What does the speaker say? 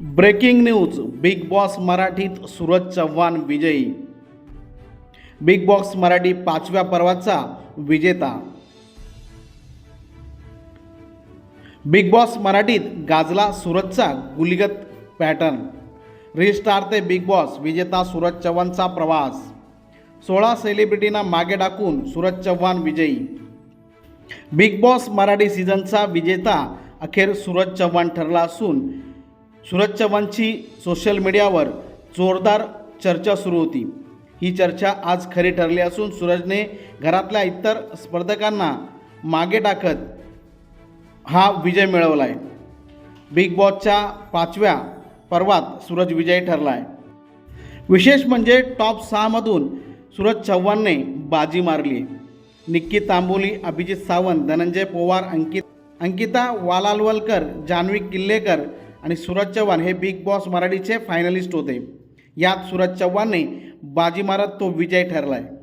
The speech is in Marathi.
ब्रेकिंग न्यूज बिग बॉस मराठीत सूरज चव्हाण विजयी. बिग बॉस मराठी पाचव्या पर्वाचा विजेता. बिग बॉस मराठीत गाजला सूरजचा गुलिगत पॅटर्न. रिस्टार ते बिग बॉस विजेता सूरज चव्हाणचा प्रवास. सोळा सेलिब्रिटींना मागे टाकून सूरज चव्हाण विजयी. बिग बॉस मराठी सीझनचा विजेता अखेर सूरज चव्हाण ठरला असून सूरज चव्हाणची सोशल मीडियावर जोरदार चर्चा सुरू होती. ही चर्चा आज खरी ठरली असून सूरजने घरातल्या इतर स्पर्धकांना मागे टाकत हा विजय मिळवला आहे बिग बॉसच्या पाचव्या पर्वात सूरज विजयी ठरला आहे विशेष म्हणजे टॉप सहामधून सूरज चव्हाणने बाजी मारली. निक्की तांबोली अभिजित सावंत धनंजय पोवार अंकित अंकिता वालालवलकर जान्हवी किल्लेकर आणि सूरज चव्हाण हे बिग बॉस मराठीचे फायनलिस्ट होते. यात सूरज चव्हाणने बाजी मारत तो विजय ठरला आहे